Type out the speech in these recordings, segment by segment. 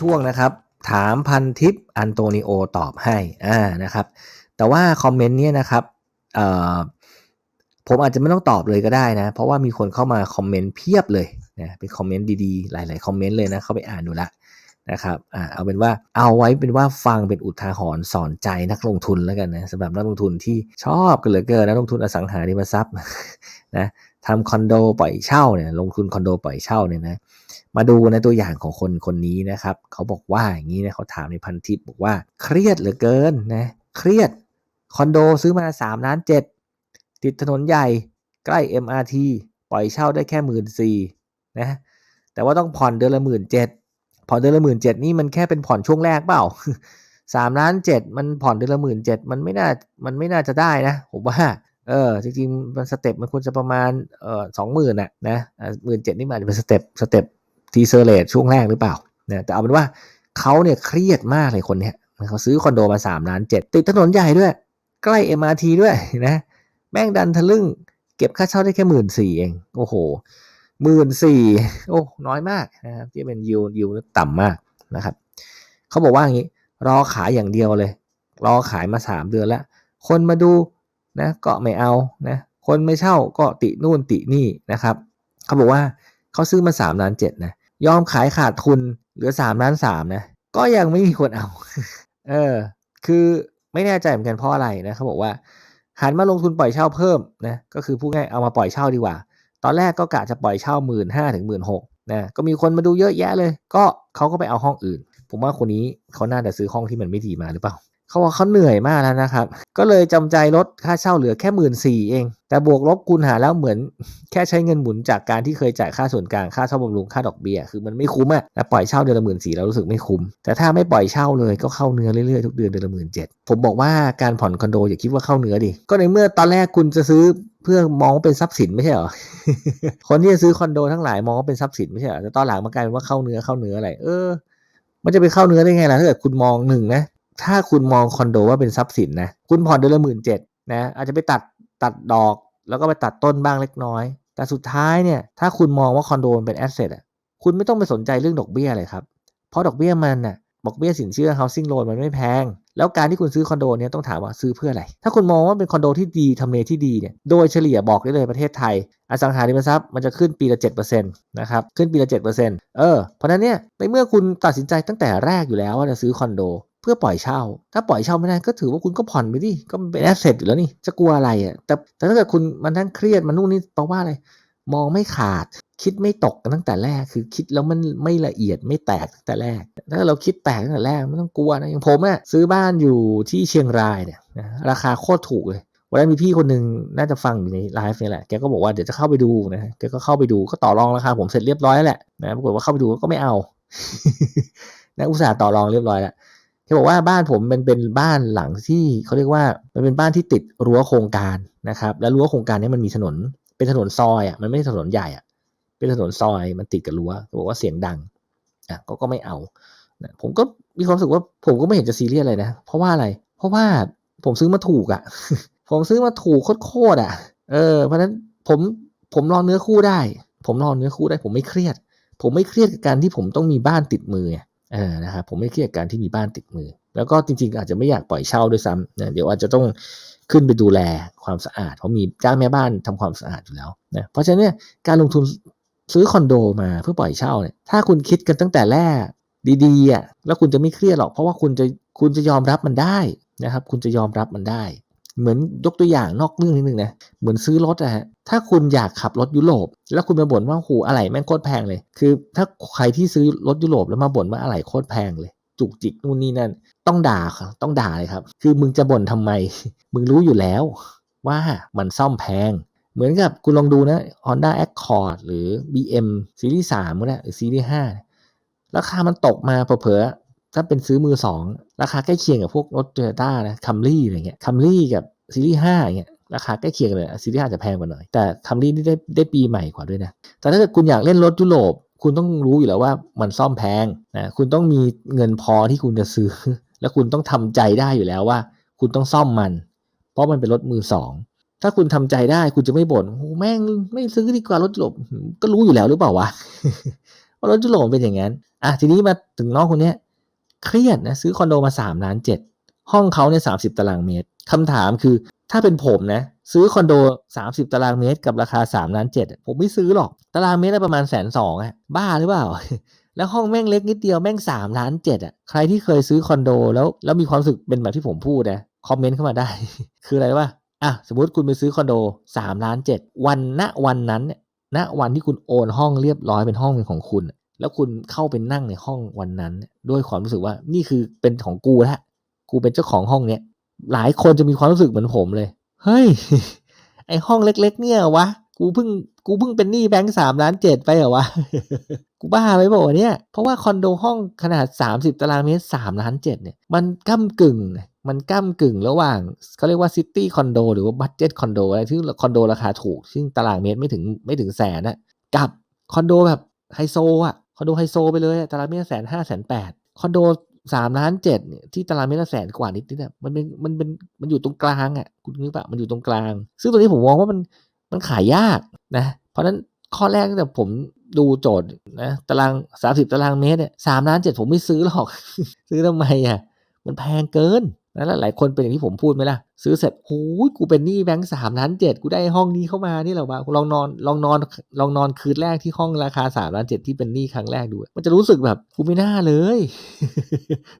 ช่วงนะครับ ถามพันทิปอันโตนิโอตอบให้อ่านะครับ แต่ว่าคอมเมนต์เนี่ยนะครับเอ่อผมอาจจะไม่ต้องตอบเลยก็ได้นะ เพราะว่ามีคนเข้ามาคอมเมนต์เพียบเลยนะเป็นคอมเมนต์ดีๆ หลายๆคอมเมนต์เลยนะเข้าไปอ่านดูละนะครับอ่าเอาเป็นว่าเอาไว้เป็นว่าฟังเป็นอุทาหรณ์สอนใจนักลงทุนแล้วกันนะสำหรับนักลงทุนที่ชอบกันเหลือเกินนักลงทุนอสังหาริมทรัพย์นะ ทำคอนโดปล่อยเช่าเนี่ยลงทุนคอนโดปล่อยเช่าเนี่ยนะมาดูในตัวอย่างของคนคนนี้นะครับ เขาบอกว่าอย่างนี้นะเขาถามในพันทิปบอกว่าเครียดเหลือเกินนะเครียดคอนโดซื้อมา3ล้านเจ็ดติดถนนใหญ่ใกล้ MRT ปล่อยเช่าได้แค่หมื่นสี่นะแต่ว่าต้องผ่อนเดือนละหมื่นเจ็ดผ่อนเดือนละหมื่นเจ็ดนี่มันแค่เป็นผ่อนช่วงแรกเปล่าสามล้านเจ็ดมันผ่อนเดือนละหมื่นเจ็ดมันไม่น่ามันไม่น่าจะได้นะผมว่า เออจริงๆมันสเต็ปมันควรจะประมาณเออสองหมื่นอะนะหมื่นเจ็ดนี่มันจะเป็นสเต็ปสเต็ปทีเซอร์เลทช่วงแรกหรือเปล่านะแต่เอาเป็นว่าเขาเนี่ยเครียดมากเลยคนเนี้ยเขาซื้อคอนโดมาสามล้านเจ็ดติดถนนใหญ่ด้วย ใกล้ MRT ด้วยนะแม่งดันทะลึ่งเก็บค่าเช่าได้แค่หมื่นสี่เอง โอ้โหหมื่นสี่โอ้น้อยมากนะครับที่เป็นยิวยิวต่ำมากนะครับเขาบอกว่าอย่างนี้รอขายอย่างเดียวเลย รอขายมาสามเดือนแล้ว คนมาดู นะก็ไม่เอานะคนไม่เช่าก็ตินู่นตินี่นะครับเขาบอกว่าเขาซื้อมาสามล้านเจ็ดนะยอมขายขาดทุนเหลือสามล้านสามนะก็ยังไม่มีคนเอา เออ คือไม่แน่ใจเหมือนกันเพราะอะไรนะเขาบอกว่าหันมาลงทุนปล่อยเช่าเพิ่มนะก็คือพูดง่ายเอามาปล่อยเช่าดีกว่า ตอนแรกก็กะจะปล่อยเช่าหมื่นห้าถึงหมื่นหกนะก็มีคนมาดูเยอะแยะเลย ก็เขาก็ไปเอาห้องอื่น ผมว่าคนนี้เขาน่าจะซื้อห้องที่มันไม่ดีมาหรือเปล่า เขาบอกเขาเหนื่อยมากแล้วนะครับ ก็เลยจำใจลดค่าเช่าเหลือแค่หมื่นสี่เอง แต่บวกลบคูณหารแล้วเหมือนแค่ใช้เงินหมุนจากการที่เคยจ่ายค่าส่วนกลางค่าเช่าบำรุงค่าดอกเบี้ยคือมันไม่คุ้มอะแต่ปล่อยเช่าเดือนละหมื่นสี่เรารู้สึกไม่คุ้ม แต่ถ้าไม่ปล่อยเช่าเลยก็เข้าเนื้อเรื่อยๆทุกเดือนเดือนละหมื่นเจ็ดผมบอกว่าการผ่อนคอนโดอย่าคิดว่าเข้าเนื้อดิก็ในเมื่อตอนแรกคุณจะซื้อเพื่อมองว่าเป็นทรัพย์สินไม่ใช่เหรอ คนที่จะซื้อคอนโดทั้งหลายมองว่าเป็นทรัพย์สินไม่ใช่เหรอแต่ตอนหลังมากลายเป็นว่าเข้าเนื้อเข้าเนื้ออะไร เออ มันจะไปเข้าเนื้อได้ไงล่ะถ้าเกิดคุณมองหนึ่งนะ ถ้าคุณมองคอนโดว่าเป็นทรัพย์สินนะคุณผ่อนเดือนละหมื่นเจ็ดนะอาจจะไปตัดตัดดอก แล้วก็ไปตัดต้นบ้างเล็กน้อย แต่สุดท้ายเนี่ยถ้าคุณมองว่าคอนโดมันเป็นแอสเซทอะคุณไม่ต้องไปสนใจเรื่องดอกเบี้ยเลยครับ เพราะดอกเบี้ยมันน่ะดอกเบี้ยสินเชื่อ housing loan มันไม่แพง แล้วการที่คุณซื้อคอนโดเนี่ยต้องถามว่าซื้อเพื่ออะไร ถ้าคุณมองว่าเป็นคอนโดที่ดีทำเลที่ดีเนี่ย โดยเฉลี่ยบอกได้เลยประเทศไทย อสังหาริมทรัพย์มันจะขึ้นปีละ7%นะครับ ขึ้นปีละ7%เออ เพราะฉะนั้นเนี่ย ในเมื่อคุณตัดสินใจตั้งแต่แรกอยู่แล้วว่าจะซื้อคอนโด เพื่อปล่อยเช่า ถ้าปล่อยเช่าไม่ได้ก็ถือว่าคุณก็ผ่อนไปดิก็เป็นแอสเซทอยู่แล้วนี่จะกลัวอะไรอะแต่แต่ถ้าเกิดคุณมันทั้งเครียดมันนู่นนี่แปลว่าอะไรมองไม่ขาดคิดไม่ตกกันตั้งแต่แรกคือคิดแล้วมันไม่ละเอียดไม่แตกตั้งแต่แรก ถ้าเราคิดแตกตั้งแต่แรกไม่ต้องกลัวนะอย่างผมอะซื้อบ้านอยู่ที่เชียงรายเนี่ยนะราคาโคตรถูกเลยวันนั้นมีพี่คนหนึ่งน่าจะฟังอยู่ในไลฟ์นี่แหละแกก็บอกว่าเดี๋ยวจะเข้าไปดูนะแกก็เข้าไปดูก็ต่อรองราคาผมเสร็จเรียบร้อยแล้วแหละนะปรากฏว่าเข้าไปดูก็ไม่เอานะอุตส่าห์ต่อรองเรียบร้อยแล้ว แกบอกว่าบ้านผมมันเป็นบ้านหลังที่เขาเรียกว่ามันเป็นบ้านที่ติดรั้วโครงการนะครับ แล้วรั้วโครงการนี้มันมีถนนเป็นถนนซอยอะมันไม่ใช่ถนนใหญ่อะเป็นถนนซอยมันติดกับรั้วเขาบอกว่าเสียงดังอะก็ก็ไม่เอานะผมก็มีความรู้สึกว่าผมก็ไม่เห็นจะซีเรียสอะไรนะ เพราะว่าอะไร เพราะว่าผมซื้อมาถูกอะ ผมซื้อมาถูกโคตรๆอะ เออ เพราะนั้นผมผมรอเนื้อคู่ได้ ผมรอเนื้อคู่ได้ ผมไม่เครียด ผมไม่เครียดกับการที่ผมต้องมีบ้านติดมือ ออนะครับผมไม่เครียดการที่มีบ้านติดมือ แล้วก็จริงๆ อาจจะไม่อยากปล่อยเช่าด้วยซ้ำนะเดี๋ยวอาจจะต้องขึ้นไปดูแลความสะอาด เพราะมีจ้างแม่บ้านทำความสะอาดอยู่แล้วนะเพราะฉะนั้นเนี่ยการลงทุนซื้อคอนโดมาเพื่อปล่อยเช่าเนี่ยถ้าคุณคิดกันตั้งแต่แรกดีๆอะแล้วคุณจะไม่เครียดหรอก เพราะว่าคุณจะคุณจะยอมรับมันได้นะครับ คุณจะยอมรับมันได้ เหมือนยกตัวอย่างนอกเรื่องนิดนึงนะเหมือนซื้อรถอะฮะถ้าคุณอยากขับรถยุโรป แล้วคุณมาบ่นว่าหูอะไรแม่งโคตรแพงเลย คือถ้าใครที่ซื้อรถยุโรปแล้วมาบ่นว่าอะไรโคตรแพงเลย จุกจิกนู่นนี่นั่น ต้องด่าครับต้องด่าเลยครับ คือมึงจะบ่นทำไม มึงรู้อยู่แล้ว ว่ามันซ่อมแพง เหมือนกับคุณลองดูนะ Honda Accord หรือ BM ซีรีส์3ก็ได้หรือซีรีส์5ราคามันตกมาเผลอ ถ้าเป็นซื้อมือสองราคาใกล้เคียงกับพวกรถโตโยต้านะคัมรี่อะไรเงี้ยคัมรี่กับซีรีส์5อย่างเงี้ยราคาใกล้เคียงเลยซีรีส์5จะแพงกว่าหน่อย แต่คัมรี่นี่ได้ได้ปีใหม่กว่าด้วยนะ แต่ถ้าเกิดคุณอยากเล่นรถยุโรปคุณต้องรู้อยู่แล้วว่ามันซ่อมแพงนะคุณต้องมีเงินพอที่คุณจะซื้อ แล้วคุณต้องทำใจได้อยู่แล้วว่า คุณต้องซ่อมมัน เพราะมันเป็นรถมือสองถ้าคุณทำใจได้คุณจะไม่บ่นโอ้แม่งไม่ซื้อดีกว่ารถยุโรปก็รู้อยู่แล้วหรือเปล่าวะว่ารถยุโรปเป็นอย่างนั้นอะทีนี้มาถึงน้องคนเนี้ย เครียดนะซื้อคอนโดมา3ล้านเจ็ดห้องเขาเนี่ยสาตารางเมตรคำถามคือถ้าเป็นผมนะ ซื้อคอนโด 30 ตารางเมตรกับราคา3ล้านเจ็ดผมไม่ซื้อหรอก ตารางเมตรละประมาณแสนสองอะบ้าหรือเปล่า แล้วห้องแม่งเล็กนิดเดียวแม่ง3ล้านเจ็ดอะใครที่เคยซื้อคอนโดแล้วแล้วมีความรู้สึกเป็นแบบที่ผมพูดนะคอมเมนต์เข้ามาได้ คืออะไรวะอะสมมติคุณไปซื้อคอนโด3ล้านเจ็ดวันณวันนั้นเนี่ยณวันที่คุณโอนห้องเรียบร้อยเป็นห้องเป็นของคุณ แล้วคุณเข้าไปนั่งในห้องวันนั้น ด้วยความรู้สึกว่านี่คือเป็นของกูแล้วกูเป็นเจ้าของห้องเนี้ยหลายคนจะมีความรู้สึกเหมือนผมเลย เฮ้ย ไอห้องเล็ก ๆ เนี่ยวะ กูเพิ่ง กูเพิ่งเป็นหนี้แบงค์สามล้านเจ็ดไปเหรอวะ กูบ้าไปบอกว่าเนี่ย เพราะว่าคอนโดห้องขนาด 30 ตารางเมตร3ล้านเจ็ดเนี่ย มันก้ากึ่ง มันก้ากึ่งระหว่างเขาเรียกว่าซิตี้คอนโดหรือว่าบัตเจ็ตคอนโดอะไรที่คอนโดราคาถูก ซึ่งตารางเมตรไม่ถึงไม่ถึงแสนนะกับคอนโดแบบไฮโซอะ อนโดไฮโซไปเลยตารางเมตรแสนห้าแสนแปดคอนโดสามล้านเจ็ดเนี่ยที่ตารางเมตรละแสนกว่านิดนิดเนี่ยมันเป็นมันเป็นมันอยู่ตรงกลางอะคุณนึกปะมันอยู่ตรงกลาง ซึ่งตัวนี้ผมมองว่ามันมันขายยากนะเพราะนั้นข้อแรกแต่ผมดูโจทย์นะตารางสามสิบตารางเมตรเนี่ยสามล้านเจ็ดผมไม่ซื้อหรอก ซื้อทำไมอะมันแพงเกิน นะแล้วหลายคนเป็นอย่างที่ผมพูดไหมล่ะ ซื้อเสร็จโอ้ยกูเป็นหนี้แบงค์สามล้านเจ็ดกูได้ห้องนี้เข้ามานี่แหละวะลองนอนลองนอนลองนอนคืนแรกที่ห้องราคาสามล้านเจ็ดที่เป็นหนี้ครั้งแรกดู มันจะรู้สึกแบบกูไม่น่าเลย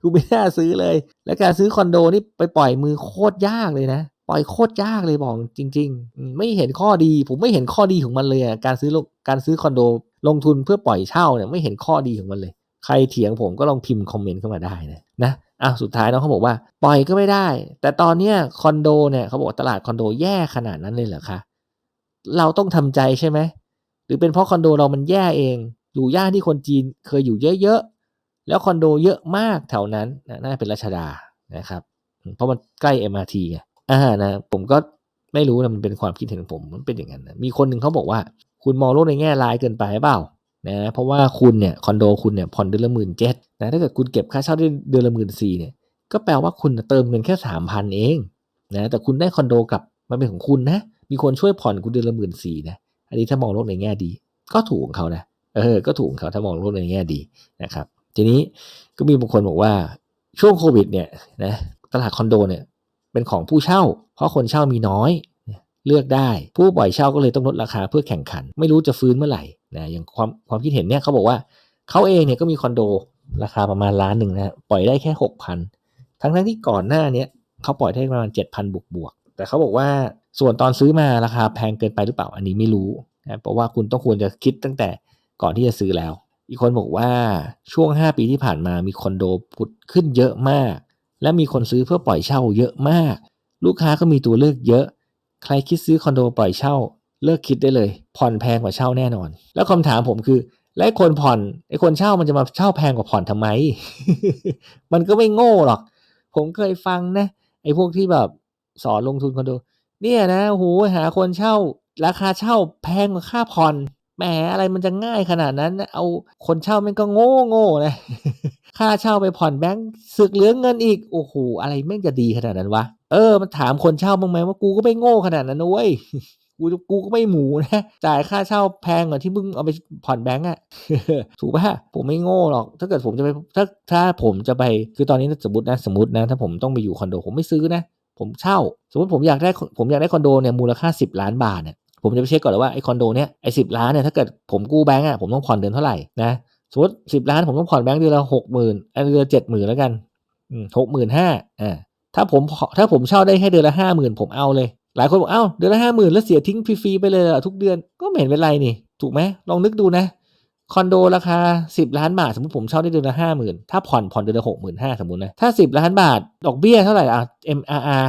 กูไม่น่าซื้อเลย และการซื้อคอนโดนี่ไปปล่อยมือโคตรยากเลยนะปล่อยโคตรยากเลยบอกจริง ๆ ไม่เห็นข้อดี ผมไม่เห็นข้อดีของมันเลยอะการซื้อการซื้อคอนโดลงทุนเพื่อปล่อยเช่าเนี่ยไม่เห็นข้อดีของมันเลย ใครเถียงผมก็ลองพิมพ์คอมเมนต์เข้ามาได้นะนะอะสุดท้ายน้องเขาบอกว่า ปล่อยก็ไม่ได้ แต่ตอนเนี้ยคอนโดเนี่ยเขาบอกตลาดคอนโดแย่ขนาดนั้นเลยเหรอคะเราต้องทำใจใช่ไหมหรือเป็นเพราะคอนโดเรามันแย่เอง อยู่ย่านที่คนจีนเคยอยู่เยอะๆแล้วคอนโดเยอะมากแถวนั้นน่าเป็นรัชดานะครับเพราะมันใกล้ MRT ไงอ่านะผมก็ไม่รู้นะมันเป็นความคิดเห็นของผมมันเป็นอย่างนั้นนะมีคนหนึ่งเขาบอกว่า คุณมองโลกในแง่ร้ายเกินไปเปล่า นะเพราะว่าคุณเนี่ยคอนโดคุณเนี่ยผ่อนเดือนละหมื่นเจ็ดนะถ้าเกิดคุณเก็บค่าเช่าได้เดือนละหมื่นสี่เนี่ยก็แปลว่าคุณเติมเงินแค่สามพันเองนะแต่คุณได้คอนโดกลับมาเป็นของคุณนะ มีคนช่วยผ่อนคุณเดือนละหมื่นสี่นะอันนี้ถ้ามองโลกในแง่ดี ก็ถูกของเขานะเออก็ถูกของเขาถ้ามองโลกในแง่ดีนะครับ ทีนี้ก็มีบางคนบอกว่าช่วงโควิดเนี่ยนะตลาดคอนโดเนี่ยเป็นของผู้เช่า เพราะคนเช่ามีน้อย เลือกได้ ผู้ปล่อยเช่าก็เลยต้องลดราคาเพื่อแข่งขัน ไม่รู้จะฟื้นเมื่อไหร่นะอย่างความความคิดเห็นเนี่ยเขาบอกว่าเขาเองเนี่ยก็มีคอนโดราคาประมาณล้านหนึ่งนะปล่อยได้แค่หกพันทั้งทั้งที่ก่อนหน้านี้เขาปล่อยได้ประมาณเจ็ดพันบวกบวกแต่เขาบอกว่าส่วนตอนซื้อมาราคาแพงเกินไปหรือเปล่าอันนี้ไม่รู้นะเพราะว่าคุณต้องควรจะคิดตั้งแต่ก่อนที่จะซื้อแล้ว อีกคนบอกว่าช่วง 5 ปีที่ผ่านมามีคอนโดผุดขึ้นเยอะมาก และมีคนซื้อเพื่อปล่อยเช่าเยอะมาก ลูกค้าก็มีตัวเลือกเยอะ ใครคิดซื้อคอนโดปล่อยเช่า เลิกคิดได้เลย ผ่อนแพงกว่าเช่าแน่นอน แล้วคำถามผมคือ และคนผ่อนไอ้คนเช่ามันจะมาเช่าแพงกว่าผ่อนทำไม มันก็ไม่โง่หรอก ผมเคยฟังนะไอ้พวกที่แบบสอนลงทุนคอนโด เนี่ยนะโหหาคนเช่า ราคาเช่าแพงกว่าค่าผ่อนแหมอะไรมันจะง่ายขนาดนั้นเอาคนเช่ามันก็โง่โง่นะค่าเช่าไปผ่อนแบงค์สึกเหลือเงินอีก โอ้โหอะไรแม่งจะดีขนาดนั้นวะ เออมันถามคนเช่าบ้างไหมว่ากูก็ไม่โง่ขนาดนั้นนะเว้ยกูกูก็ไม่หมูนะจ่ายค่าเช่าแพงกว่าที่มึงเอาไปผ่อนแบงก์อะถูกป่ะผมไม่โง่หรอก ถ้าเกิดผมจะไปถ้าถ้าผมจะไปคือตอนนี้สมมตินะสมมตินะ ถ้าผมต้องไปอยู่คอนโดผมไม่ซื้อนะ ผมเช่า สมมติผมอยากได้ผมอยากได้คอนโดเนี่ยมูลค่า 10 ล้านบาทเนี่ยผมจะไปเช็คก่อนเลยว่าไอ้คอนโดเนี่ยไอ้สิล้านเนี่ยถ้าเกิดผมกู้แบงก์อะผมต้องผ่อนเดือนเท่าไหร่นะสมมติสิบล้านผมต้องผ่อนแบงก์เดือนละหกหมื่นเดือนเจ็ดหมื่นแล้วกันหกหมื่นห้าอ่า ถ้าผมถ้าผมเช่าได้แค่เดือนละห้าหมื่นผมเอาเลย หลายคนบอกเอ้าเดือนละห้าหมื่นแล้วเสียทิ้งฟรีๆไปเลยทุกเดือนก็ไม่เห็นเป็นไรนี่ ถูกไหมลองนึกดูนะคอนโดราคา 10 ล้านบาท สมมติผมเช่าได้เดือนละห้าหมื่นถ้าผ่อนผ่อนเดือนละหกหมื่นห้าสมมตินะถ้า 10 ล้านบาท ดอกเบี้ยเท่าไหร่อะ MRR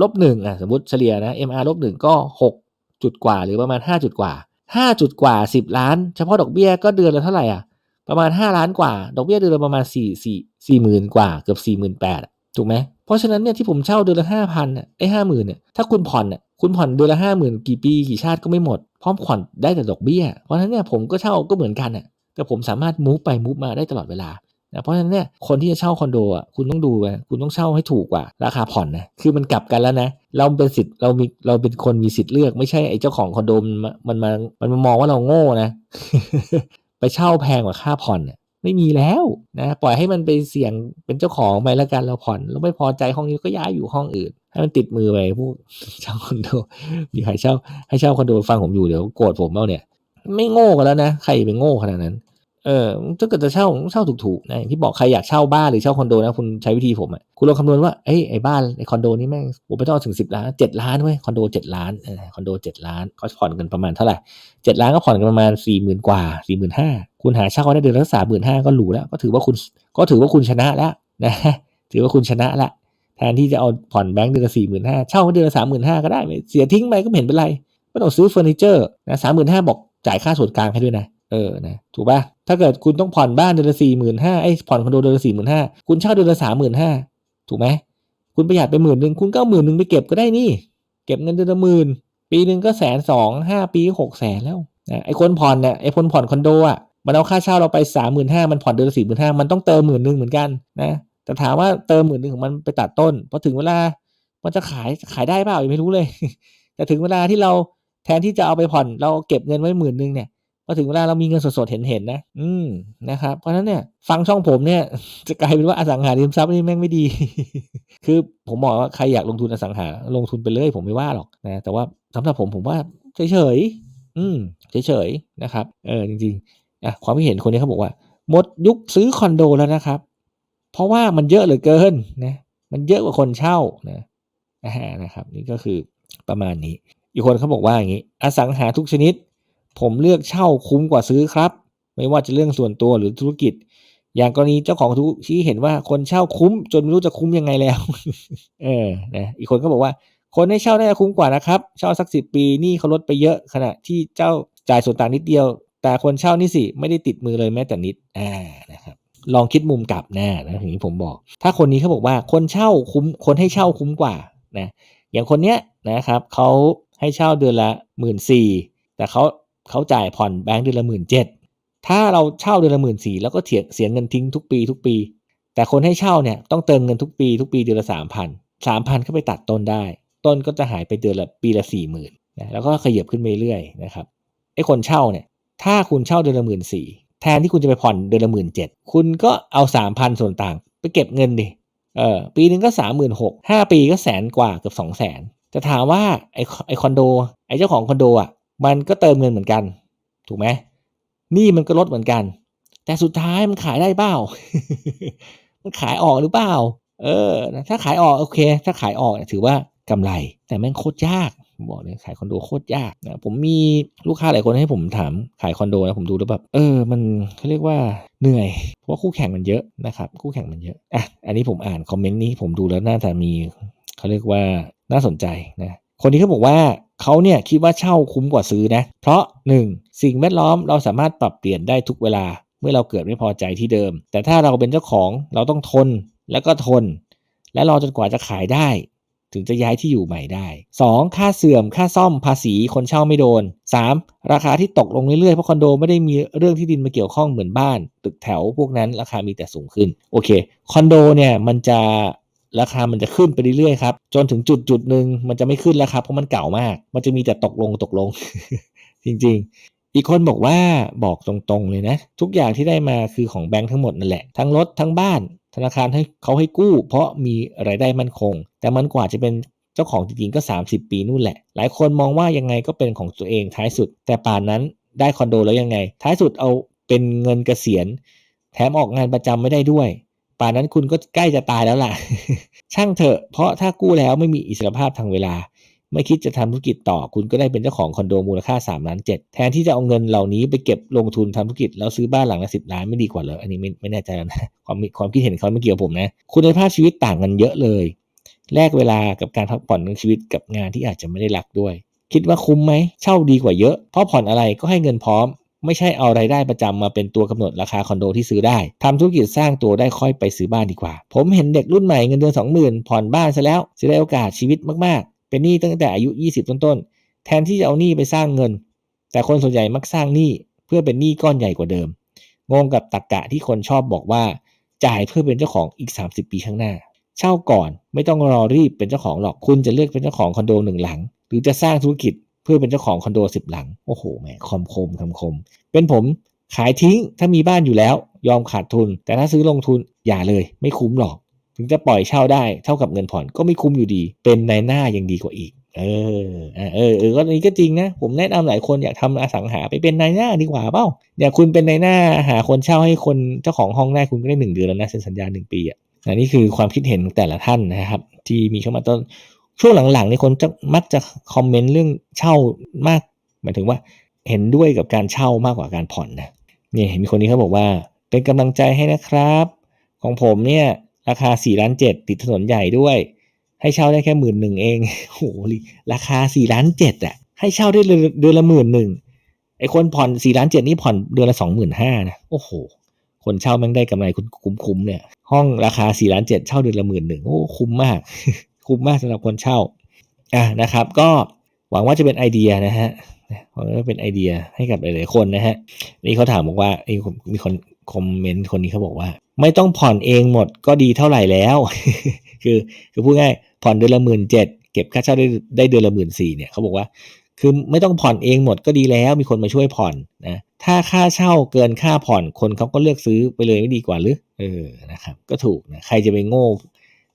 ลบหนึ่งอะสมมติเฉลี่ยนะ MR ลบหนึ่งก็หกจุดกว่าหรือประมาณห้าจุดกว่าห้าจุดกว่าสิบล้าน เฉพาะดอกเบี้ยก็เดือนละเท่าไหร่อะประมาณห้าล้านกว่า ดอกเบี้ยเดือนละประมาณสี่สี่สี่หมื่นกว่าเกือบสี่หมื่นแปด ถูกไหมเพราะฉะนั้นเนี่ยที่ผมเช่าเดือนละห้าพันเนี่ยไอ้ห้าหมื่นเนี่ยถ้าคุณผ่อนเนี่ยคุณผ่อนเดือนละห้าหมื่นกี่ปีกี่ชาติก็ไม่หมดพร้อมผ่อนได้แต่ดอกเบี้ย เพราะฉะนั้นเนี่ยผมก็เช่าก็เหมือนกันอะแต่ผมสามารถมูฟไปมูฟมาได้ตลอดเวลานะเพราะฉะนั้นเนี่ยคนที่จะเช่าคอนโดอะคุณต้องดูนะคุณต้องเช่าให้ถูกกว่าราคาผ่อนนะคือมันกลับกันแล้วนะ เราเป็นสิทธิ์เรามีเราเป็นคนมีสิทธิ์เลือกไม่ใช่ไอ้เจ้าของคอนโดมันมันมามันมามองว่าเราโง่นะ ไปเช่าแพงกว่าค่าผ่อนเนี่ย ไม่มีแล้วนะปล่อยให้มันไปเสี่ยงเป็นเจ้าของไปแล้วกันเราผ่อนแล้วไม่พอใจห้องนี้ก็ย้ายอยู่ห้องอื่น ให้มันติดมือไปพวกเช่าคอนโดมีใครเช่าให้เช่าคอนโดฟังผมอยู่เดี๋ยวโกรธผมเอาเนี่ย ไม่โง่กันแล้วนะ ใครไปโง่ขนาดนั้น เออถ้าเกิดจะเช่าเช่าถูกๆนะอย่างที่บอกใครอยากเช่าบ้านหรือเช่าคอนโดนะคุณใช้วิธีผมอะคุณลองคำนวณว่าเอ้ยไอ้บ้านไอ้คอนโดนี่แม่งผมไม่ต้องถึงสิบล้านเจ็ดล้านเว้ยคอนโดเจ็ดล้านคอนโดเจ็ดล้านเขาผ่อนกันประมาณเท่าไหร่เจ็ดล้านก็ผ่อนกันประมาณสี่หมื่นกว่าสี่หมื่นห้าคุณหาเช่าได้เดือนละสามหมื่นห้าก็หรูแล้ว ก็ถือว่าคุณก็ถือว่าคุณชนะแล้วนะถือว่าคุณชนะละแทนที่จะเอาผ่อนแบงค์เดือนละสี่หมื่นห้าเช่าเดือนละสามหมื่นห้าก็ได้เสียทิ้งไปก็ไม่เห็นเป็นไรไม่ต้องซื้อเฟอร์นิเจอร์นะสามหมื่นห้าบอกจ่ายค่าส่วนกลางให้ด้วยนะเออนะถูกป่ะ ถ้าเกิดคุณต้องผ่อนบ้านเดือนละสี่หมื่นห้าไอ้ผ่อนคอนโดเดือนละสี่หมื่นห้าคุณเช่าเดือนละสามหมื่นห้าถูกไหมคุณประหยัดไปหมื่นหนึ่งคุณก็หมื่นหนึ่งไปเก็บก็ได้นี่ เก็บเงินเดือนละหมื่นปีหนึ่งก็แสนสองห้าปีหกแสนแล้วนะไอ้คนผ่อนเนี่ยไอ้คนผ่อนคอนโดอะมันเอาค่าเช่าเราไปสามหมื่นห้ามันผ่อนเดือนละสี่หมื่นห้ามันต้องเติมหมื่นหนึ่งเหมือนกันนะแต่ถามว่าเติมหมื่นหนึ่งของมันไปตัดต้นพอถึงเวลามันจะขายขายได้เปล่ายังไม่รู้เลย แต่ถึงเวลาที่เราแทนที่จะเอาไปผ่อนเราเก็บเงินไว้หมื่นหนึ่งเนี่ย อถึงเวลาเรามีเงินสดๆเห็นๆนะ อืมนะครับ เพราะฉะนั้นเนี่ยฟังช่องผมเนี่ยจะกลายเป็นว่าอสังหาริมทรัพย์นี่แม่งไม่ดี คือผมบอกว่าใครอยากลงทุนอสังหาลงทุนไปเลยผมไม่ว่าหรอกนะ แต่ว่าสำหรับผมผมว่าเฉยๆอืมเฉยๆนะครับ เออจริงๆอะความคิดเห็นคนนี้เขาบอกว่า หมดยุคซื้อคอนโดแล้วนะครับ เพราะว่ามันเยอะเหลือเกินนะมันเยอะกว่าคนเช่านะนะครับ นี่ก็คือประมาณนี้ อีกคนเขาบอกว่าอย่างนี้ อสังหาทุกชนิด ผมเลือกเช่าคุ้มกว่าซื้อครับ ไม่ว่าจะเรื่องส่วนตัวหรือธุรกิจ อย่างกรณีเจ้าของทุกชี้เห็นว่าคนเช่าคุ้ม จนไม่รู้จะคุ้มยังไงแล้ว เออนะอีกคนก็บอกว่า คนให้เช่าได้คุ้มกว่านะครับเช่าสักสิบปีนี่เขาลดไปเยอะขณะที่เจ้าจ่ายส่วนต่างนิดเดียว แต่คนเช่านี่สิไม่ได้ติดมือเลยแม้แต่นิดอ่านะครับลองคิดมุมกลับน้านะอย่างที่ผมบอก ถ้าคนนี้เขาบอกว่าคนเช่าคุ้มคนให้เช่าคุ้มกว่านะอย่างคนเนี้ยนะครับเขาให้เช่าเดือนละหมื่นสี่แต่เขา เขาจ่ายผ่อนแบงค์เดือนละหมื่นเจ็ดถ้าเราเช่าเดือนละหมื่นสี่แล้วก็เสียเสียเงินทิ้งทุกปีทุกปี แต่คนให้เช่าเนี่ยต้องเติมเงินทุกปีทุกปีเดือนละสามพันสามพันก็ไปตัดต้นได้ ต้นก็จะหายไปเดือนละปีละสี่หมื่นนะแล้วก็ขยับขึ้นไปเรื่อยนะครับไอ้คนเช่าเนี่ยถ้าคุณเช่าเดือนละหมื่นสี่แทนที่คุณจะไปผ่อนเดือนละหมื่นเจ็ดคุณก็เอาสามพันส่วนต่าง ไปเก็บเงินดิเออปีหนึ่งก็สามหมื่นหกห้าปีก็แสนกว่าเกือบสองแสนจะถามว่าไอ้ไอ้คอนโดไอ้เจ้าของคอนโดอะ มันก็เติมเงินเหมือนกัน ถูกไหมนี่มันก็ลดเหมือนกัน แต่สุดท้ายมันขายได้เปล่า มันขายออกหรือเปล่า เออ ถ้าขายออกโอเค ถ้าขายออกถือว่ากำไร แต่แม่งโคตรยากบอกเลยขายคอนโดโคตรยากนะผมมีลูกค้าหลายคนให้ผมถามขายคอนโดนะผมดูแล้วแบบเออ มันเขาเรียกว่าเหนื่อย เพราะคู่แข่งมันเยอะนะครับ คู่แข่งมันเยอะอะอันนี้ผมอ่านคอมเมนต์นี้ผมดูแล้วน่าจะมีเขาเรียกว่าน่าสนใจนะ คนนี้เขาบอกว่าเขาเนี่ยคิดว่าเช่าคุ้มกว่าซื้อนะ เพราะ 1. สิ่งแวดล้อมเราสามารถปรับเปลี่ยนได้ทุกเวลา เมื่อเราเกิดไม่พอใจที่เดิม แต่ถ้าเราเป็นเจ้าของเราต้องทนแล้วก็ทน และรอจนกว่าจะขายได้ ถึงจะย้ายที่อยู่ใหม่ได้ 2. ค่าเสื่อม ค่าซ่อมภาษีคนเช่าไม่โดน 3. ราคาที่ตกลงเรื่อยๆเพราะคอนโดไม่ได้มีเรื่องที่ดินมาเกี่ยวข้องเหมือนบ้าน ตึกแถวพวกนั้นราคามีแต่สูงขึ้นโอเคคอนโดเนี่ยมันจะ ราคามันจะขึ้นไปเรื่อยๆครับจนถึงจุดจุดหนึ่งมันจะไม่ขึ้นแล้วครับเพราะมันเก่ามาก มันจะมีแต่ตกลงตกลง จริงๆ อีกคนบอกว่าบอกตรงๆเลยนะ ทุกอย่างที่ได้มาคือของแบงค์ทั้งหมดนั่นแหละ ทั้งรถทั้งบ้าน ธนาคารให้เขาให้กู้ เพราะมีรายได้มั่นคง แต่มันกว่าจะเป็นเจ้าของจริงๆก็ 30 ปีนู่นแหละ หลายคนมองว่ายังไงก็เป็นของตัวเองท้ายสุด แต่ป่านนั้นได้คอนโดแล้วยังไง ท้ายสุดเอาเป็นเงินเกษียณ แถมออกงานประจำไม่ได้ด้วย ป่านนั้นคุณก็ใกล้จะตายแล้วล่ะ ช่างเถอะ เพราะถ้ากู้แล้วไม่มีอิสรภาพทางเวลา ไม่คิดจะทำธุรกิจต่อ คุณก็ได้เป็นเจ้าของคอนโดมูลค่า3ล้านเแทนที่จะเอาเงินเหล่านี้ไปเก็บลงทุนทำธุรกิจแล้วซื้อบ้านหลังละสิบล้านไม่ดีกว่าเหรอ อันนี้ไม่ไม่แน่ใจนะ ความความคิดเห็นเขาไม่เกี่ยวผมนะ คุณภาพชีวิตต่างกันเยอะเลย แลกเวลากับการพักผ่อนในชีวิตกับงานที่อาจจะไม่ได้รักด้วย คิดว่าคุ้มไหม เช่าดีกว่าเยอะ เพราะผ่อนอะไรก็ให้เงินพร้อม ไม่ใช่เอาไรายได้ประจำมาเป็นตัวกำหนดราคาคอนโดที่ซื้อได้ทำธุรกิจสร้างตัวได้ค่อยไปซื้อบ้านดีกว่า ผมเห็นเด็กรุ่นใหม่เงินเดือน20,000ผ่อนบ้านซะแล้วจะได้โอกาสชีวิตมากๆ เป็นหนี้ตั้งแต่อายุ 20 ต้นๆแทนที่จะเอาหนี้ไปสร้างเงิน แต่คนส่วนใหญ่มักสร้างหนี้เพื่อเป็นหนี้ก้อนใหญ่กว่าเดิมงงกับตรกกะที่คนชอบบอกว่า จ่ายเพื่อเป็นเจ้าของอีก 30 ปีข้างหน้า เช่าก่อนไม่ต้องรอรีบเป็นเจ้าของหรอกคุณจะเลือกเป็นเจ้าของคอนโดหนึ่งหลัง หรือจะสร้างธุรกิจ เพื่อเป็นเจ้าของคอนโดสิบหลัง โอ้โหแหมคมคมคำคม เป็นผมขายทิ้งถ้ามีบ้านอยู่แล้ว ยอมขาดทุน แต่ถ้าซื้อลงทุนอย่าเลยไม่คุ้มหรอก ถึงจะปล่อยเช่าได้เท่ากับเงินผ่อนก็ไม่คุ้มอยู่ดี เป็นในหน้ายังดีกว่าอีก เออเออเออก็นี้ก็จริงนะ ผมแนะนำหลายคนอยากทำอสังหาไปเป็นนายหน้าดีกว่าเปล่าเนี่ยคุณเป็นนายหน้าหาคนเช่าให้คนเจ้าของห้องได้คุณก็ได้หนึ่งเดือนแล้วนะเซ็นสัญญาหนึ่งปีอะอันนี้คือความคิดเห็นแต่ละท่านนะครับ ที่มีเข้ามาต้น ช่วงหลังๆนี่คนจะมักจะคอมเมนต์เรื่องเช่ามากหมายถึงว่าเห็นด้วยกับการเช่ามากกว่าการผ่อนนะเนี่ยเห็นมีคนนี้เขาบอกว่า เป็นกำลังใจให้นะครับ ของผมเนี่ยราคา4ล้านเจ็ดติดถนนใหญ่ด้วย ให้เช่าได้แค่หมื่นหนึ่งเองโหราคาสี่ล้านเจ็ดอะให้เช่าได้เดือนละหมื่นหนึ่งไอ้คนผ่อนสี่ล้านเจ็ดนี่ผ่อนเดือนละสองหมื่นห้านะโอ้โหคนเช่าแม่งได้กำไรคุ้มๆเนี่ย ห้องราคาสี่ล้านเจ็ดเช่าเดือนละหมื่นหนึ่งโอ้คุ้มมาก คุ้มมากสำหรับคนเช่าอะนะครับ ก็หวังว่าจะเป็นไอเดียนะฮะหวังว่าเป็นไอเดียให้กับหลายๆคนนะฮะนี่เขาถามบอกว่าไอ้มีคนคอมเมนต์คนนี้เขาบอกว่า ไม่ต้องผ่อนเองหมดก็ดีเท่าไหร่แล้ว คือคือพูดง่ายผ่อนเดือนละหมื่นเจ็ดเก็บค่าเช่าได้ได้เดือนละหมื่นสี่เนี่ยเขาบอกว่าคือไม่ต้องผ่อนเองหมดก็ดีแล้วมีคนมาช่วยผ่อนนะถ้าค่าเช่าเกินค่าผ่อนคนเขาก็เลือกซื้อไปเลยไม่ดีกว่าหรือเออนะครับ ก็ถูกนะใครจะไปโง่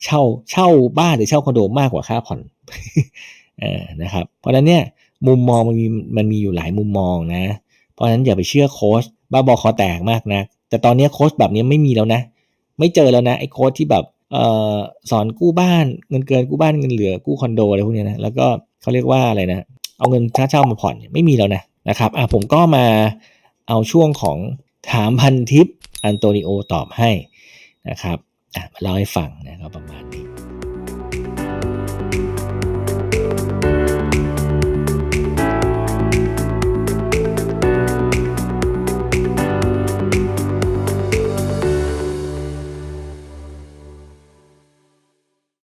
เช่าเช่าบ้านหรือเช่าคอนโดมากกว่าค่าผ่อนเออนะครับ เพราะฉะนั้นเนี่ยมุมมองมันมีมันมีอยู่หลายมุมมองนะ เพราะฉะนั้นอย่าไปเชื่อโค้ชบ้าบอคอแตกมากนะ แต่ตอนนี้โค้ชแบบนี้ไม่มีแล้วนะ ไม่เจอแล้วนะไอ้โค้ชที่แบบเออสอนกู้บ้านเงินเกินกู้บ้านเงินเหลือกู้คอนโดอะไรพวกนี้นะแล้วก็เขาเรียกว่าอะไรนะ เอาเงินค่าเช่ามาผ่อนไม่มีแล้วนะนะครับอะผมก็มาเอาช่วงของถามพันทิปอันโตนิโอตอบให้นะครับ มาเล่าให้ฟังนะครับประมาณนี้